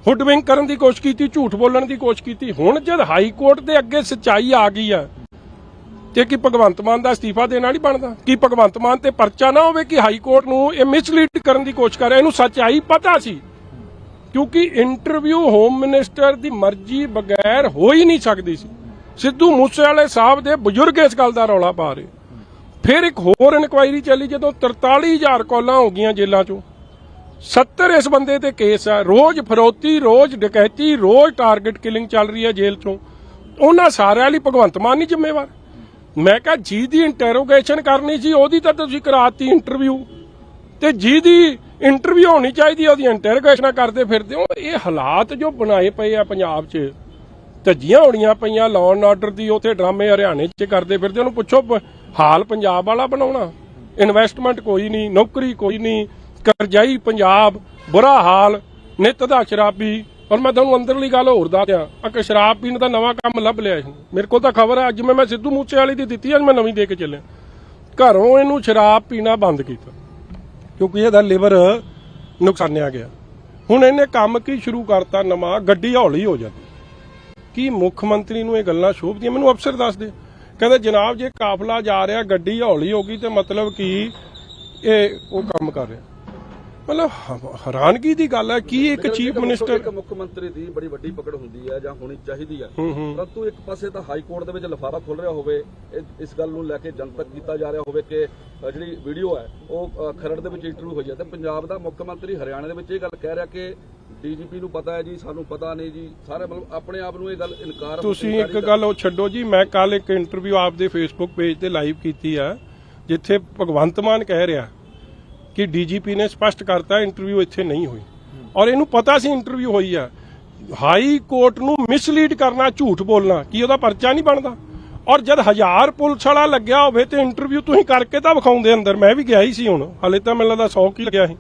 Speaker 5: ਹੁੱਡਵਿੰਗ ਕਰਨ ਦੀ ਕੋਸ਼ਿਸ਼ ਕੀਤੀ, ਝੂਠ ਬੋਲਣ ਦੀ ਕੋਸ਼ਿਸ਼ ਕੀਤੀ। ਹੁਣ ਜਦ ਹਾਈ ਕੋਰਟ ਦੇ ਅੱਗੇ ਸੱਚਾਈ ਆ ਗਈ ਆ, ਤੇ ਕੀ ਭਗਵੰਤ ਮਾਨ ਦਾ ਅਸਤੀਫਾ ਦੇਣਾ ਨਹੀਂ ਬਣਦਾ? ਕੀ ਭਗਵੰਤ ਮਾਨ ਤੇ ਪਰਚਾ ਨਾ ਹੋਵੇ ਕਿ ਹਾਈ ਕੋਰਟ ਨੂੰ ਇਹ ਮਿਸਲੀਡ ਕਰਨ ਦੀ ਕੋਸ਼ਿਸ਼ ਕਰ ਰਿਹਾ? ਇਹਨੂੰ ਸੱਚਾਈ ਪਤਾ ਸੀ। ਕਿਉਂਕਿ ਇੰਟਰਵਿਊ ਹੋਮ ਮਿਨਿਸਟਰ ਦੀ ਮਰਜ਼ੀ ਬਗੈਰ ਹੋ ਹੀ ਨਹੀਂ ਸਕਦੀ ਸੀ। ਸਿੱਧੂ ਮੂਸੇਵਾਲੇ ਸਾਹਿਬ ਦੇ ਬਜ਼ੁਰਗ ਇਸ ਗੱਲ ਦਾ ਰੌਲਾ ਪਾ ਰਹੇ। ਫਿਰ ਇੱਕ ਹੋਰ ਇਨਕੁਆਇਰੀ ਚੱਲੀ, ਜਦੋਂ 43000 ਕਾਲਾਂ ਹੋ ਗਈਆਂ ਜੇਲ੍ਹਾਂ 'ਚੋਂ। 70 ਇਸ ਬੰਦੇ ਤੇ ਕੇਸ ਆ। ਰੋਜ਼ ਫਰੋਤੀ, ਰੋਜ਼ ਡਕੈਤੀ, ਰੋਜ਼ ਟਾਰਗੇਟ ਕਿਲਿੰਗ ਚੱਲ ਰਹੀ ਹੈ ਜੇਲ੍ਹ 'ਚੋਂ। ਉਹਨਾਂ ਸਾਰਿਆਂ ਲਈ ਭਗਵੰਤ ਮਾਨ ਨਹੀਂ ਜ਼ਿੰਮੇਵਾਰ। ਮੈਂ ਕਿਹਾ, ਜੀ ਦੀ ਇੰਟਰੋਗੇਸ਼ਨ ਕਰਨੀ ਸੀ, ਉਹਦੀ ਤਾਂ ਤੁਸੀਂ ਕਰਾਤੀ ਇੰਟਰਵਿਊ ਤੇ ਜਿਹਦੀ ਇੰਟਰਵਿਊ ਹੋਣੀ ਚਾਹੀਦੀ ਉਹਦੀ ਇੰਟਰੋਗੇਸ਼ਨਾਂ ਕਰਦੇ ਫਿਰਦੇ ਹੋ। ਇਹ ਹਾਲਾਤ ਜੋ ਬਣਾਏ ਪਏ ਆ ਪੰਜਾਬ 'ਚ, ਧੱਜੀਆਂ ਹੋਣੀਆਂ ਪਈਆਂ ਲਾਅ ਐਂਡ ਆਰਡਰ ਦੀ, ਉਥੇ ਡਰਾਮੇ ਹਰਿਆਣੇ 'ਚ ਕਰਦੇ ਫਿਰਦੇ ਉਹਨੂੰ ਪੁੱਛੋ ਹਾਲ ਪੰਜਾਬ ਵਾਲਾ ਬਣਾਉਣਾ। ਇਨਵੈਸਟਮੈਂਟ ਕੋਈ ਨਹੀਂ, ਨੌਕਰੀ ਕੋਈ ਨਹੀਂ। ਕਰਜ਼ਾਈ ਪੰਜਾਬ, ਬੁਰਾ ਹਾਲ, ਨਿਤ ਦਾ ਸ਼ਰਾਬੀ। ਔਰ ਮੈਂ ਤੁਹਾਨੂੰ ਅੰਦਰਲੀ ਗੱਲ ਹੋਰ ਦੱਸਿਆ ਆ ਸ਼ਰਾਬ ਪੀਣ ਦਾ ਨਵਾਂ ਕੰਮ ਲੱਭ ਲਿਆ ਇਸ ਮੇਰੇ ਕੋਲ ਤਾਂ ਖਬਰ ਹੈ, ਅੱਜ ਮੈਂ ਮੈਂ ਸਿੱਧੂ ਮੂਸੇ ਵਾਲੀ ਦੀ ਦਿੱਤੀ ਅੱਜ ਮੈਂ ਨਵੀਂ ਦੇ ਕੇ ਚੱਲਿਆ। ਘਰੋਂ ਇਹਨੂੰ ਸ਼ਰਾਬ ਪੀਣਾ ਬੰਦ ਕੀਤਾ। ਕਿਉਂਕਿ ਇਹਦਾ ਲਿਵਰ ਨੁਕਸਾਨਿਆ ਗਿਆ। ਹੁਣ ਇਹਨੇ ਕੰਮ ਕੀ ਸ਼ੁਰੂ ਕਰਤਾ ਨਵਾਂ? ਗੱਡੀ ਹੌਲੀ ਹੋ ਜਾਂਦੀ। ਕੀ ਮੁੱਖ ਮੰਤਰੀ ਨੂੰ ਇਹ ਗੱਲਾਂ ਸ਼ੋਭਦੀਆਂ? ਮੈਨੂੰ ਅਫਸਰ ਦੱਸ ਦੇ ਕਹਿੰਦੇ, ਜਨਾਬ, ਜੇ ਕਾਫਲਾ ਜਾ ਰਿਹਾ, ਗੱਡੀ ਹੌਲੀ ਹੋ ਗਈ ਤੇ ਮਤਲਬ ਕੀ ਇਹ ਉਹ ਕੰਮ ਕਰ ਰਿਹਾ? ਮਤਲਬ ਹ- ਹੈਰਾਨਗੀ ਦੀ ਗੱਲ ਹੈ ਕੀ ਇੱਕ ਚੀਫ ਮਿਨਿਸਟਰ
Speaker 6: ਇੱਕ ਮੁੱਖ ਮੰਤਰੀ ਦੀ ਬੜੀ ਵੱਡੀ ਪਕੜ ਹੁੰਦੀ ਹੈ ਜਾਂ ਹੋਣੀ ਚਾਹੀਦੀ ਹੈ। ਪਰੰਤੂ ਇੱਕ ਪਾਸੇ ਤਾਂ ਹਾਈ ਕੋਰਟ ਦੇ ਵਿੱਚ ਲਫਾਫਾ ਖੁੱਲ ਰਿਹਾ ਹੋਵੇ ਇਹ- ਇਸ ਗੱਲ ਨੂੰ ਲੈ ਕੇ ਜਨਤਕ ਕੀਤਾ ਜਾ ਰਿਹਾ ਹੋਵੇ ਕਿ ਅ, ਜਿਹੜੀ ਵੀਡੀਓ ਹੈ ਉਹ ਅ, ਖਰੜ ਦੇ ਵਿੱਚ ਇੰਟਰਵਿਊ ਹੋਈ ਹੈ। ਤੇ ਪੰਜਾਬ ਦਾ ਮੁੱਖ ਮੰਤਰੀ ਹਰਿਆਣਾ ਦੇ ਵਿੱਚ ਇਹ ਗੱਲ ਕਹਿ ਰਿਹਾ ਕਿ ਡੀਜੀਪੀ ਨੂੰ ਪਤਾ ਹੈ ਜੀ ਸਾਨੂੰ ਪਤਾ ਨਹੀਂ ਜੀ ਸਾਰੇ ਮਤਲਬ ਆਪਣੇ ਆਪ ਨੂੰ ਇਹ ਗੱਲ ਇਨਕਾਰ
Speaker 5: ਤੁਸੀਂ ਇੱਕ ਗੱਲ ਉਹ ਛੱਡੋ ਜੀ ਮੈਂ ਕੱਲ ਇੱਕ ਇੰਟਰਵਿਊ ਆਪਦੇ ਫੇਸਬੁੱਕ ਪੇਜ ਤੇ ਲਾਈਵ ਕੀਤੀ ਆ ਜਿੱਥੇ ਭਗਵੰਤ ਮਾਨ ਕਹਿ ਰਿਹਾ ਕਿ ਡੀਜੀਪੀ ਨੇ ਸਪਸ਼ਟ ਕਰਤਾ ਇੰਟਰਵਿਊ ਇੱਥੇ ਨਹੀਂ ਹੋਈ। ਔਰ ਇਹਨੂੰ ਪਤਾ ਸੀ ਇੰਟਰਵਿਊ ਹੋਈ ਆ। ਹਾਈ ਕੋਰਟ ਨੂੰ ਮਿਸਲੀਡ ਕਰਨਾ ਝੂਠ ਬੋਲਣਾ ਕੀ ਉਹਦਾ ਪਰਚਾ ਨਹੀਂ ਬਣਦਾ? ਔਰ ਜਦ ਹਜ਼ਾਰ ਪੁਲਿਸ ਵਾਲਾ ਲੱਗਿਆ ਹੋਵੇ ਤੇ ਇੰਟਰਵਿਊ ਤੁਸੀਂ ਕਰਕੇ ਤਾਂ ਵਿਖਾਉਂਦੇ ਅੰਦਰ। ਮੈਂ ਵੀ ਗਿਆ ਹੀ ਸੀ ਹੁਣ। ਹਲੇ ਤਾਂ ਮੈਨੂੰ ਲੱਗਦਾ 100 ਕੀ ਲੱਗਿਆ ਸੀ।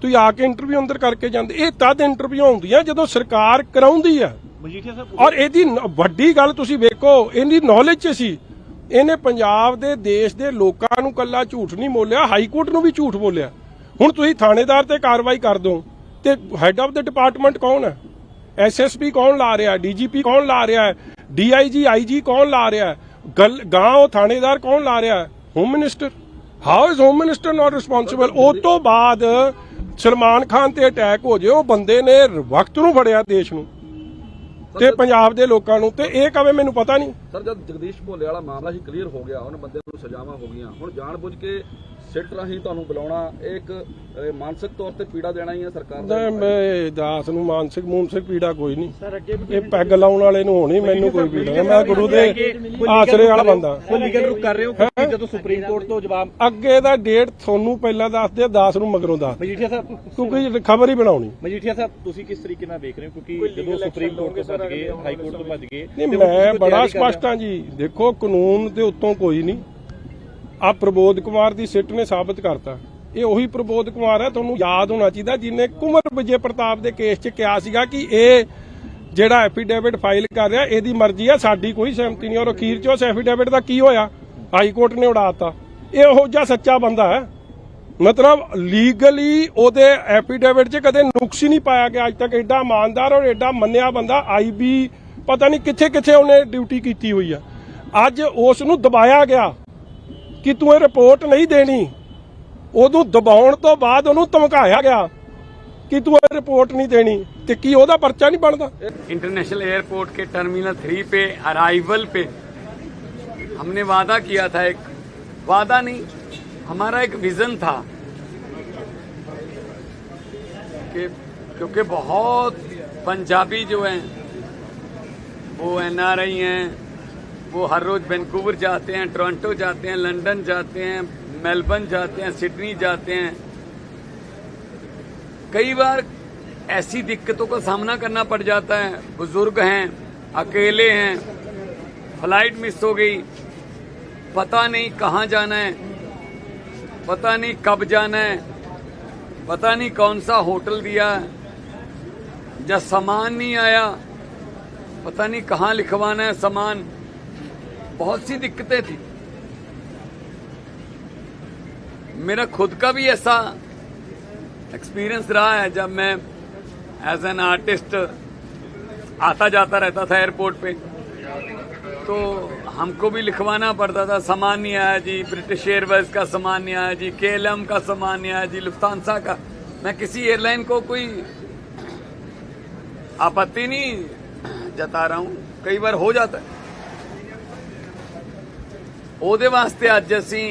Speaker 5: ਤੁਸੀਂ ਆ ਕੇ ਇੰਟਰਵਿਊ ਅੰਦਰ ਕਰਕੇ ਜਾਂਦੇ। ਇਹ ਤਦ ਇੰਟਰਵਿਊ ਹੁੰਦੀਆਂ ਜਦੋਂ ਸਰਕਾਰ ਕਰਾਉਂਦੀ ਆ। ਔਰ ਇਹਦੀ ਵੱਡੀ ਗੱਲ ਤੁਸੀਂ ਵੇਖੋ ਇਹਦੀ ਨੌਲੇਜ ਚ ਸੀ। ਇਹਨੇ ਪੰਜਾਬ ਦੇ ਦੇਸ਼ ਦੇ ਲੋਕਾਂ ਨੂੰ ਕੱਲਾ ਝੂਠ ਨਹੀਂ ਬੋਲਿਆ, ਹਾਈ ਕੋਰਟ ਨੂੰ ਵੀ ਝੂਠ ਬੋਲਿਆ। ਹੁਣ ਤੁਸੀਂ ਥਾਣੇਦਾਰ ਤੇ ਕਾਰਵਾਈ ਕਰ ਦੋ, ਤੇ ਹੈੱਡ ਆਫ ਦਾ ਡਿਪਾਰਟਮੈਂਟ ਕੌਣ ਹੈ? ਐਸਐਸਪੀ ਕੌਣ ਲਾ ਰਿਹਾ ਡੀਜੀਪੀ ਕੌਣ ਲਾ ਰਿਹਾ ਹੈ? ਡੀਆਈਜੀ ਆਈਜੀ ਕੌਣ ਲਾ ਰਿਹਾ ਗੱਲ ਗਾਂ ਉਹ ਥਾਣੇਦਾਰ ਕੌਣ ਲਾ ਰਿਹਾ home minister how is home minister not responsible ਉਹ ਤੋਂ ਬਾਅਦ ਸਲਮਾਨ ਖਾਨ ਤੇ ਅਟੈਕ ਹੋ ਜੇ ਉਹ ਬੰਦੇ ਨੇ ਵਕਤ ਨੂੰ ਫੜਿਆ ਦੇਸ਼ ਨੂੰ। ਤੇ ਪੰਜਾਬ ਦੇ ਲੋਕਾਂ ਨੂੰ ਤੇ ਇਹ ਕਵੇ ਮੈਨੂੰ ਪਤਾ ਨਹੀਂ।
Speaker 6: ਸਰ ਜਦ ਜਗਦੀਸ਼ ਭੋਲੇ ਵਾਲਾ ਮਾਮਲਾ ਹੀ ਕਲੀਅਰ ਹੋ ਗਿਆ ਉਹਨਾਂ ਬੰਦੇ ਨੂੰ ਸਜ਼ਾਵਾਂ ਹੋ ਗਈਆਂ ਹੁਣ ਜਾਣਬੁੱਝ ਕੇ ਸਿੱਟ ਰਾਹੀਂ ਤੁਹਾਨੂੰ ਬੁਲਾਉਣਾ ਇਹ ਇੱਕ ਮਾਨਸਿਕ ਤੌਰ ਤੇ ਪੀੜਾ ਦੇਣਾ ਹੀ ਹੈ ਸਰਕਾਰ ਦਾ?
Speaker 5: ਨਹੀਂ ਮੈਂ ਦਾਸ ਨੂੰ ਮਾਨਸਿਕ ਮੂਨਸਿਕ ਪੀੜਾ ਕੋਈ ਨਹੀਂ। ਇਹ ਪੈਗ ਲਾਉਣ ਵਾਲੇ ਨੂੰ ਹੋਣੀ ਮੈਨੂੰ ਕੋਈ ਪੀੜਾ ਨਹੀਂ। ਮੈਂ ਗੁਰੂ ਦੇ ਆਸਰੇ ਵਾਲਾ ਬੰਦਾ।
Speaker 7: ਕੋਈ ਲੀਗਲ ਰੁਕ ਕਰ ਰਹੇ ਹੋ ਜਦੋਂ ਸੁਪਰੀਮ ਕੋਰਟ ਤੋਂ ਜਵਾਬ
Speaker 5: ਅੱਗੇ ਦਾ ਡੇਟ ਤੁਹਾਨੂੰ ਪਹਿਲਾਂ ਦੱਸਦੇ ਦਾਸ ਨੂੰ ਮਗਰੋਂ ਦੱਸ
Speaker 7: ਮਜੀਠੀਆ ਸਾਹਿਬ
Speaker 5: ਕਿਉਂਕਿ ਖਬਰ ਹੀ ਬਣਾਉਣੀ।
Speaker 7: ਮਜੀਠੀਆ ਸਾਹਿਬ ਤੁਸੀਂ ਕਿਸ ਤਰੀਕੇ ਨਾਲ ਦੇਖ ਰਹੇ ਹੋ? ਕਿਉਂਕਿ ਜਦੋਂ ਸੁਪਰੀਮ ਕੋਰਟ ਤੋਂ ਭੱਜ ਗਏ ਹਾਈ ਕੋਰਟ ਤੋਂ ਭੱਜ ਗਏ
Speaker 5: ਨਹੀਂ ਮੈਂ ਬੜਾ। ਸਪਸ਼ਟ ਹਾਂ ਜੀ। ਦੇਖੋ ਕਾਨੂੰਨ ਦੇ ਉੱਤੋਂ ਕੋਈ ਨਹੀਂ। ਆ ਪ੍ਰਬੋਧ ਕੁਮਾਰ ਦੀ ਸਿੱਟ ਨੇ ਸਾਬਤ ਕਰਤਾ। ਇਹ ਉਹੀ ਪ੍ਰਬੋਧ ਕੁਮਾਰ ਹੈ, ਤੁਹਾਨੂੰ ਯਾਦ ਹੋਣਾ ਚਾਹੀਦਾ ਜਿਹਨੇ ਕੁਮਰ ਵਿਜੇ ਪ੍ਰਤਾਪ ਦੇ ਕੇਸ 'ਚ ਕਿਹਾ ਸੀਗਾ ਕਿ ਇਹ ਜਿਹੜਾ ਐਫੀਡੇਵਿਟ ਫਾਈਲ ਕਰ ਰਿਹਾ, ਇਹਦੀ ਮਰਜ਼ੀ ਆ ਸਾਡੀ ਕੋਈ ਸਹਿਮਤੀ ਨਹੀਂ, ਔਰ ਅਖੀਰ 'ਚ ਉਸ ਐਫੀਡੇਵਿਟ ਦਾ ਕੀ ਹੋਇਆ? ਹਾਈ ਕੋਰਟ ਨੇ ਉਡਾਤਾ ਇਹ ਉਹੋ ਜਿਹਾ ਸੱਚਾ ਬੰਦਾ ਹੈ। ਮਤਲਬ ਲੀਗਲੀ ਉਹਦੇ ਐਫੀਡੇਵਿਟ 'ਚ ਕਦੇ ਨੁਕਸ ਹੀ ਨਹੀਂ ਪਾਇਆ ਗਿਆ, ਅੱਜ ਤੱਕ ਐਡਾ ਇਮਾਨਦਾਰ ਔਰ ਐਡਾ ਮੰਨਿਆ ਬੰਦਾ ਆਈਬੀ ਪਤਾ ਨਹੀਂ ਕਿੱਥੇ ਕਿੱਥੇ ਉਹਨੇ ਡਿਊਟੀ ਕੀਤੀ ਹੋਈ ਆ। ਅੱਜ ਉਸ ਨੂੰ ਦਬਾਇਆ ਗਿਆ। ਕਿ ਤੂੰ ਇਹ ਰਿਪੋਰਟ ਨਹੀਂ ਦੇਣੀ ਉਹਨੂੰ ਦਬਾਉਣ ਤੋਂ ਬਾਅਦ ਉਹਨੂੰ ਧਮਕਾਇਆ ਗਿਆ ਕਿ ਤੂੰ ਇਹ ਰਿਪੋर्ट नहीं देनी ਤੇ ਕੀ ਉਹਦਾ ਪਰਚਾ ਨਹੀਂ ਬਣਦਾ
Speaker 2: इंटरनेशनल एयरपोर्ट के टर्मिनल थ्री पे अराइवल पे हमने वादा किया था एक वादा नहीं हमारा एक विजन था कि क्योंकि बहुत पंजाबी जो हैं वो एनआरआई हैं वो हर रोज वैंकूवर जाते हैं, टोरंटो जाते हैं, लंदन जाते हैं, मेलबर्न जाते हैं, सिडनी जाते हैं। कई बार ऐसी दिक्कतों का सामना करना पड़ जाता है। बुज़ुर्ग हैं, अकेले हैं, फ़्लाइट मिस हो गई, पता नहीं कहाँ जाना है, पता नहीं कब जाना है, पता नहीं कौन सा होटल दिया या सामान नहीं आया, पता नहीं कहाँ लिखवाना है सामान। बहुत सी दिक्कतें थी। मेरा खुद का भी ऐसा एक्सपीरियंस रहा है जब मैं एज एन आर्टिस्ट आता जाता रहता था एयरपोर्ट पे। तो हमको भी लिखवाना पड़ता था, सामान नहीं आया जी ब्रिटिश एयरवेज का सामान नहीं आया जी केएलएम का सामान नहीं आया जी लुफ्तानसा का। मैं किसी एयरलाइन को कोई आपत्ति नहीं जता रहा हूँ। कई बार हो जाता है। ਉਹਦੇ ਵਾਸਤੇ ਅੱਜ ਅਸੀਂ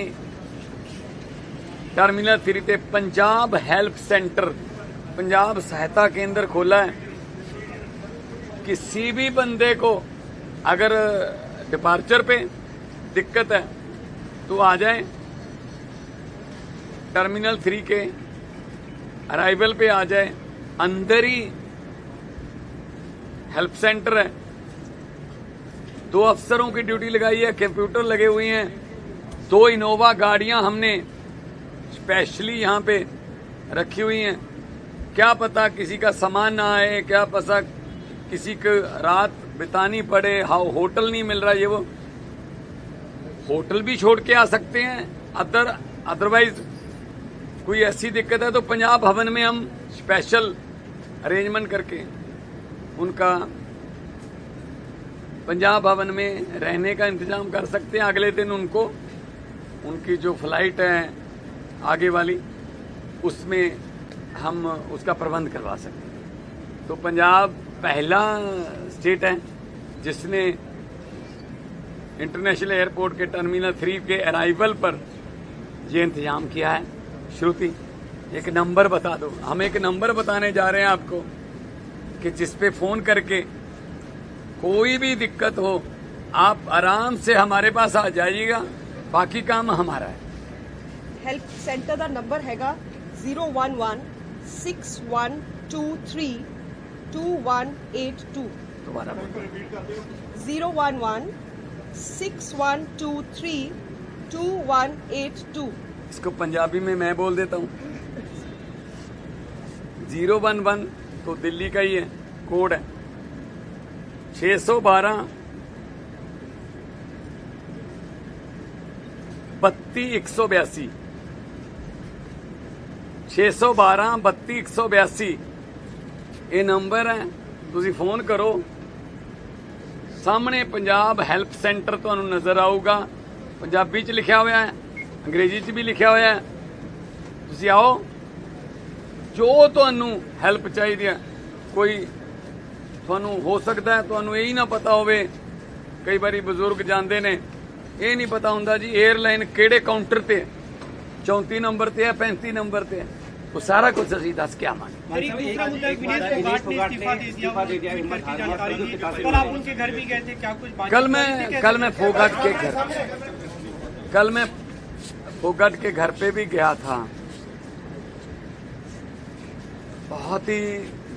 Speaker 2: टर्मिनल थ्री पे पंजाब हेल्प सेंटर पंजाब सहायता केंद्र खोला है किसी भी बंदे को अगर डिपार्चर पे दिक्कत है तो आ जाए टर्मिनल थ्री के अराइवल पे आ जाए अंदर ही हेल्प सेंटर है दो अफसरों की ड्यूटी लगाई है, कंप्यूटर लगे हुए हैं। दो इनोवा गाड़ियाँ हमने स्पेशली यहाँ पे रखी हुई हैं। क्या पता किसी का सामान ना आए, क्या पता किसी को रात बितानी पड़े हाँ होटल नहीं मिल रहा ये वो। होटल भी छोड़ के आ सकते हैं, अदर अदरवाइज़ कोई ऐसी दिक्कत है तो पंजाब भवन में हम स्पेशल अरेंजमेंट करके उनका पंजाब भवन में रहने का इंतज़ाम कर सकते हैं अगले दिन उनको। उनकी जो फ़्लाइट है आगे वाली, उसमें हम उसका प्रबंध करवा सकते हैं। तो पंजाब पहला स्टेट है जिसने इंटरनेशनल एयरपोर्ट के टर्मिनल थ्री के अराइवल पर ये इंतज़ाम किया है। श्रुति, एक नंबर बता दो। हम एक नंबर बताने जा रहे हैं आपको कि जिस पे फ़ोन करके कोई भी दिक्कत हो आप आराम से हमारे पास आ जाइएगा। बाकी काम हमारा है।
Speaker 8: हेल्प सेंटर का नंबर हैगा zero one one six one two three two one eight two.
Speaker 2: दोबारा zero
Speaker 8: one one six one two three two one eight two.
Speaker 2: इसको पंजाबी में मैं बोल देता हूँ। ज़ीरो वन वन तो दिल्ली का ही है कोड है। 612 32182 612 32182 ਇਹ ਨੰਬਰ ਹੈ, ਤੁਸੀਂ ਫੋਨ ਕਰੋ। ਸਾਹਮਣੇ ਪੰਜਾਬ ਹੈਲਪ ਸੈਂਟਰ ਤੁਹਾਨੂੰ ਨਜ਼ਰ ਆਊਗਾ। ਪੰਜਾਬੀ 'ਚ ਲਿਖਿਆ ਹੋਇਆ ਹੈ, ਅੰਗਰੇਜ਼ੀ 'ਚ ਵੀ ਲਿਖਿਆ ਹੋਇਆ ਹੈ। ਤੁਸੀਂ ਆਓ। ਜੋ ਤੁਹਾਨੂੰ ਹੈਲਪ ਚਾਹੀਦੀ ਹੈ, ਕੋਈ ਤੁਹਾਨੂੰ ਹੋ ਸਕਦਾ ਹੈ ਤੁਹਾਨੂੰ ਇਹ ਹੀ ਨਾ ਪਤਾ ਹੋਵੇ। ਕਈ ਵਾਰੀ ਬਜ਼ੁਰਗ ਜਾਂਦੇ ਨੇ। ਇਹ ਨਹੀਂ ਪਤਾ ਹੁੰਦਾ ਜੀ 에ਅਰਲਾਈਨ ਕਿਹੜੇ ਕਾਊਂਟਰ ਤੇ ਹੈ। 34 ਨੰਬਰ ਤੇ ਹੈ 35 ਨੰਬਰ ਤੇ ਉਹ ਸਾਰਾ ਕੁਝ ਅਸੀਂ ਦੱਸ ਕੇ ਆਵਾਂਗੇ।
Speaker 9: ਦੂਸਰਾ ਮੁੱਦਾ ਵਿਨੇਸ਼ ਫੋਗਾਟ ਨੇ ਕੇ ਦੇ ਕੱਲ ਮੈਂ उनके घर भी गए थे क्या कुछ बात
Speaker 2: कल मैं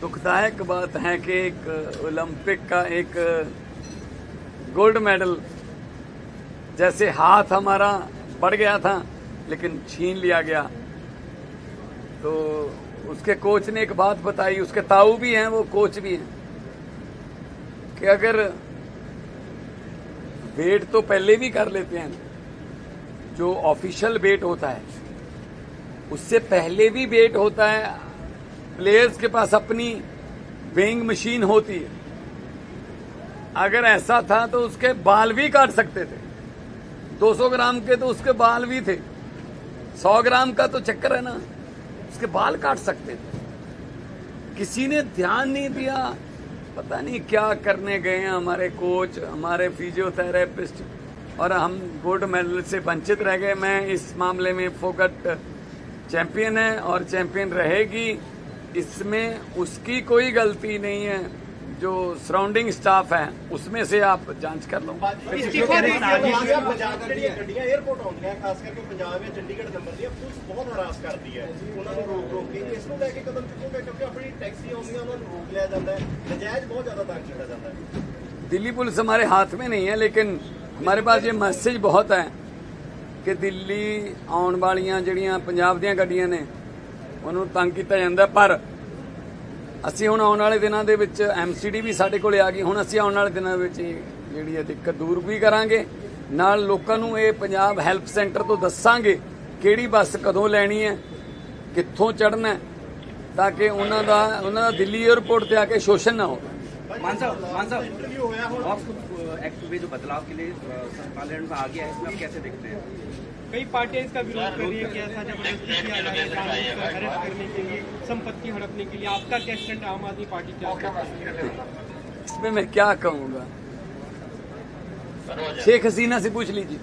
Speaker 2: दुखदायक बात है कि एक ओलंपिक का एक गोल्ड मेडल जैसे हाथ हमारा बढ़ गया था, लेकिन छीन लिया गया। तो उसके कोच ने एक बात बताई, उसके ताऊ भी हैं, वो कोच भी हैं, कि अगर वेट तो पहले भी कर लेते हैं, जो ऑफिशियल वेट होता है, उससे पहले भी वेट होता है प्लेयर्स के पास अपनी वेइंग मशीन होती है। अगर ऐसा था तो उसके बाल भी काट सकते थे। 200 ग्राम के तो उसके बाल भी थे। 100 ग्राम का तो चक्कर है ना। उसके बाल काट सकते थे। किसी ने ध्यान नहीं दिया। पता नहीं क्या करने गए हैं हमारे कोच हमारे फिजियोथेरेपिस्ट और हम गोल्ड मेडल से वंचित रह गए। मैं इस मामले में फोकट चैंपियन है और चैंपियन रहेगी। इसमें उसकी कोई गलती नहीं है। जो सराउंडिंग स्टाफ है उसमें से आप जाँच कर लो। दिल्ली पुलिस हमारे हाथ में नहीं है लेकिन हमारे पास ये मैसेज बहुत है कि दिल्ली आने वाली ਜਿਹੜੀਆਂ ਪੰਜਾਬ ਦੀਆਂ ने ਉਹਨੂੰ ਤੰਗ ਕੀਤਾ ਜਾਂਦਾ, ਪਰ ਅਸੀਂ ਹੁਣ ਆਉਣ ਵਾਲੇ ਦਿਨਾਂ ਦੇ ਵਿੱਚ ਐਮਸੀਡੀ ਵੀ ਸਾਡੇ ਕੋਲੇ ਆ ਗਈ। ਹੁਣ ਅਸੀਂ ਆਉਣ ਵਾਲੇ ਦਿਨਾਂ ਵਿੱਚ ਜਿਹੜੀ ਹੈ ਦਿੱਕਤ ਦੂਰ ਵੀ ਕਰਾਂਗੇ। ਨਾਲ ਲੋਕਾਂ ਨੂੰ ਇਹ ਪੰਜਾਬ ਹੈਲਪ ਸੈਂਟਰ ਤੋਂ ਦੱਸਾਂਗੇ ਕਿਹੜੀ ਬੱਸ ਕਦੋਂ ਲੈਣੀ ਹੈ, ਕਿੱਥੋਂ ਚੜ੍ਹਨਾ ਤਾਂ ਕਿ ਉਹਨਾਂ ਦਾ ਉਹਨਾਂ ਦਾ ਦਿੱਲੀ 에ਅਰਪੋਰਟ ਤੇ ਆ ਕੇ ਸ਼ੋਸ਼ਣ ਨਾ ਹੋਵੇ।
Speaker 10: मान साहब मान साहब ऑफ एक्ट वे जो बदलाव के लिए पार्लियामेंट में आ गया है इसमें आप कैसे देखते हैं
Speaker 9: कई पार्टियाँ इसका विरोध कर रही है। कि ऐसा ज़बरदस्ती किया जा रहा है अरेस्ट करने के लिए संपत्ति हड़पने के लिए। आपका क्या स्टैंड आम आदमी पार्टी क्या
Speaker 2: इसमें मैं क्या कहूँगा? शेख हसीना से पूछ लीजिए।